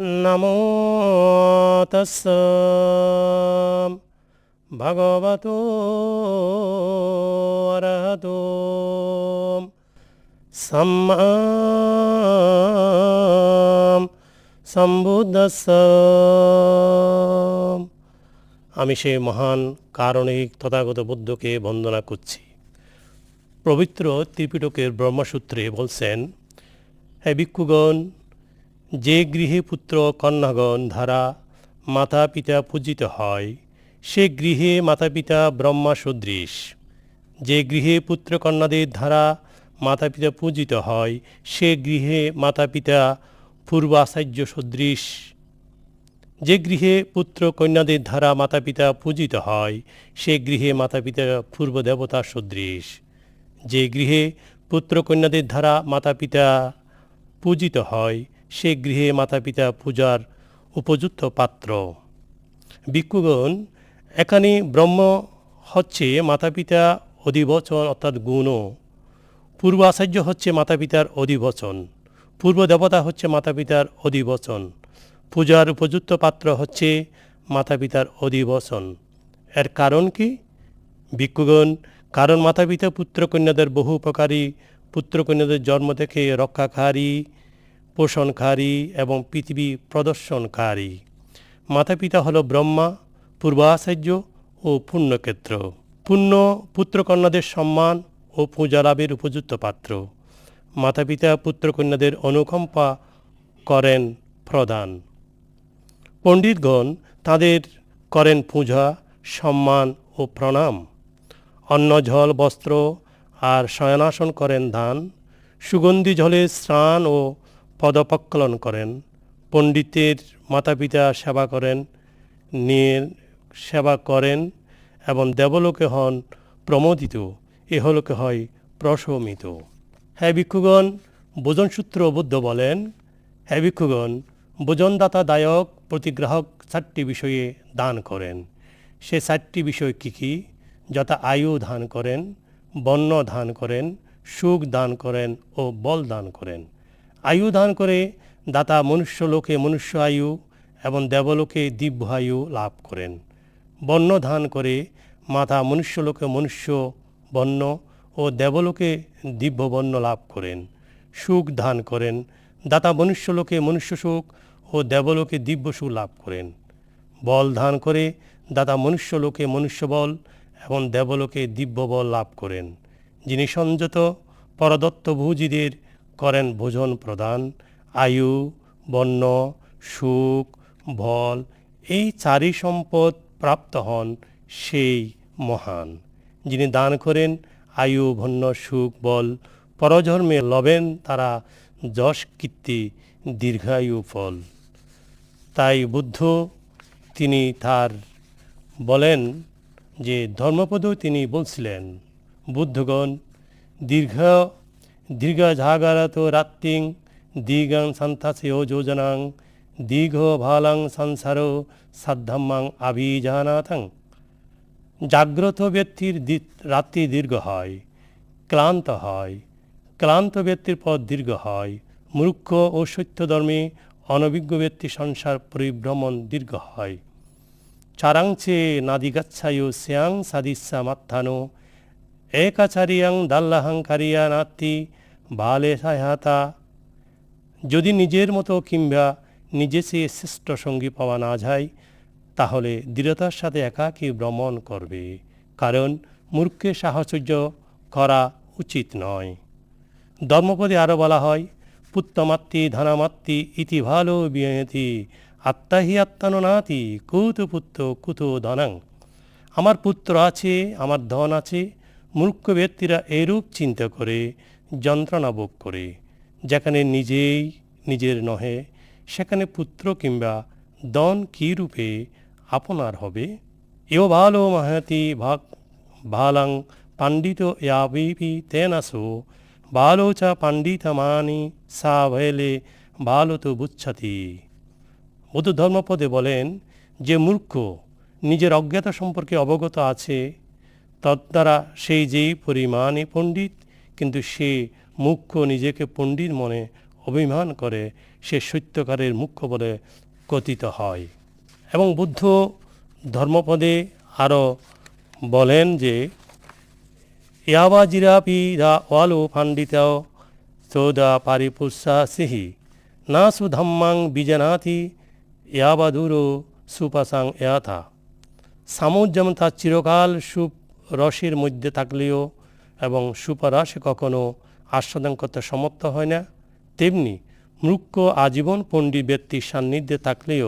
নমো তস্স ভগবতো অরহতো সম্মা আমি সেই মহান কারণিক তথাগত বুদ্ধকে বন্দনা করছি। পবিত্র ত্রিপিটকের ব্রহ্মসূত্রে বলছেন, হে ভিক্ষুগণ যে গৃহে পুত্র কন্যাগণ ধারা মাতা পিতা পূজিত হয়, সে গৃহে মাতা পিতা ব্রহ্মা সদৃশ। যে গৃহে পুত্র কন্যাদের দ্বারা মাতা পিতা পূজিত হয়, সে গৃহে মাতা পিতা পূর্বাচার্য সদৃশ। যে গৃহে পুত্র কন্যাদের ধারা মাতা পিতা পূজিত হয়, সে গৃহে মাতা পিতা পূর্ব দেবতা সদৃশ। যে গৃহে পুত্র কন্যাদের দ্বারা মাতা পিতা পূজিত হয় সে গৃহে মাতা পিতা পূজার উপযুক্ত পাত্র। ভিক্ষুগণ, এখানে ব্রহ্ম হচ্ছে মাতা পিতা অধিবচন অর্থাৎ গুণ। পূর্ব আচার্য হচ্ছে মাতা পিতার অধিবচন। পূর্ব দেবতা হচ্ছে মাতা পিতার অধিবচন। পূজার উপযুক্ত পাত্র হচ্ছে মাতা পিতার অধিবচন। এর কারণ কি? ভিক্ষুগণ, কারণ মাতা পিতা পুত্র কন্যাদের বহু উপকারী, পুত্রকন্যাদের জন্ম থেকে রক্ষাকারী পোষণকারী এবং পৃথিবী প্রদর্শনকারী। মাতা পিতা হল ব্রহ্মা, পূর্বাচার্য ও পুণ্যক্ষেত্র। পুণ্য পুত্রকন্যাদের সম্মান ও পূজা লাভের উপযুক্ত পাত্র। মাতা পিতা পুত্রকন্যাদের অনুকম্পা করেন প্রদান। পণ্ডিতগণ তাদের করেন পূজা, সম্মান ও প্রণাম। অন্ন, জল, বস্ত্র আর শয়নাসন করেন দান। সুগন্ধি, জলে স্নান ও পদপক্কলন করেন, পণ্ডিতের মাতা পিতা সেবা করেন নিয়ে সেবা করেন এবং দেবলোকে হন প্রমোদিত এহলোকে হয় প্রশমিত। হ্যাঁ ভিক্ষুগণ, ভোজনসূত্র বুদ্ধ বলেন হ্যাঁ ভিক্ষুগণ ভোজনদাতা দায়ক প্রতিগ্রাহক চারটি বিষয়ে দান করেন। সে চারটি বিষয় কী কী? যথা আয়ু দান করেন বন্য দান করেন, সুখ দান করেন ও বল দান করেন। আয়ু দান করে দাতা মনুষ্য লোকে মনুষ্য আয়ু এবং দেবলোকে দিব্য আয়ু লাভ করেন। বন্য দান করে মাতা মনুষ্যলোকে মনুষ্য বন্য ও দেবলোকে দিব্য বন্য লাভ করেন। সুখ দান করেন, দাতা মনুষ্যলোকে মনুষ্য সুখ ও দেবলোকে দিব্য সুখ লাভ করেন। বল দান করে দাতা মনুষ্যলোকে মনুষ্য বল এবং দেবলোকে দিব্য বল লাভ করেন। যিনি সংযত পরদত্তভূজিদের করেন ভোজন প্রদান, আয়ু বন্য সুখ, বল, এই চারি সম্পদ প্রাপ্ত হন সেই মহান, যিনি দান করেন, আয়ু ভন্য সুখ, বল পরজন্মে লবেন তারা যশ কীর্তি, দীর্ঘায়ু ফল। তাই বুদ্ধ তিনি তার বলেন যে ধর্মপদ তিনি বলছিলেন, বুদ্ধগণ, দীর্ঘ দীর্ঘ ঝাগারত রাত্রিং, দীর্ঘং সন্তাসেয় যোজনাং, দীর্ঘ ভালাং সংসার সাধ্যাম্মাং আভিজানাথং। জাগ্রত ব্যক্তির রাত্রি দীর্ঘ হয়, ক্লান্ত হয়, ক্লান্ত ব্যক্তির পথ দীর্ঘ হয়, মূর্খ ও সত্যধর্মে অনভিজ্ঞ ব্যক্তি সংসার পরিভ্রমণ দীর্ঘ হয়। চারাংচে নাদিগাচ্ছায়ু শ্যাং সাদিস্যা মাত্থানো, একাচারিয়াং দাল্লাহাং কারিয়া নাত্তি বালে সাহাতা যদি নিজের মতো কিংবা নিজে চেয়ে শ্রেষ্ঠ সঙ্গী পাওয়া না যায়, তাহলে দৃঢ়তার সাথে একাকী ভ্রমণ করবে, কারণ মূর্খে সাহচর্য করা উচিত নয়। ধর্মপদে আরও বলা হয়, পুত্তমাত্তি ধনামাত্তি ইতি ভালো বিয়তি আত্মাহি আত্মানুনাতি, কুত পুত্র কুত ধনাং। আমার পুত্র আছে, আমার ধন আছে মূর্খ ব্যক্তিরা এরূপ চিন্তা করে যন্ত্রণা ভোগ করে। যেখানে নিজেই নিজের নহে, সেখানে পুত্র কিংবা দন কী রূপে আপনার হবে? এও ভালো মহতি ভাগ ভালাং পাণ্ডিত ইয়াবিপি তেনাসো। বালো চ পাণ্ডিতমানি সা ভয়েলে ভালো তো বুচ্ছাতি। বুদ্ধ ধর্মপদে বলেন যে মূর্খ নিজের অজ্ঞতা সম্পর্কে অবগত আছে, তদ্বারা সেই যেই পরিমাণে পণ্ডিত কিন্তু সে মুখ্য নিজেকে পণ্ডিত মনে অভিমান করে, সে সত্যকারের মুখ্য বলে কথিত হয়। এবং বুদ্ধ ধর্মপদে আরও বলেন যে, ইয়াবা জিরাপি রা ওয়ালো পাণ্ডিত সৌদা পারিপুষা সিহি না সুধম্মাং বিজানাতি ইয়াবাদুরো সুপাসাং ইয়াথা। সামুদ যেমন তার চিরকাল সুপ রসের মধ্যে থাকলেও এবং সুপারসে কখনও আস্বাদন করতে সমর্থ হয় না, তেমনি মূর্খ আজীবন পণ্ডিত ব্যক্তির সান্নিধ্যে থাকলেও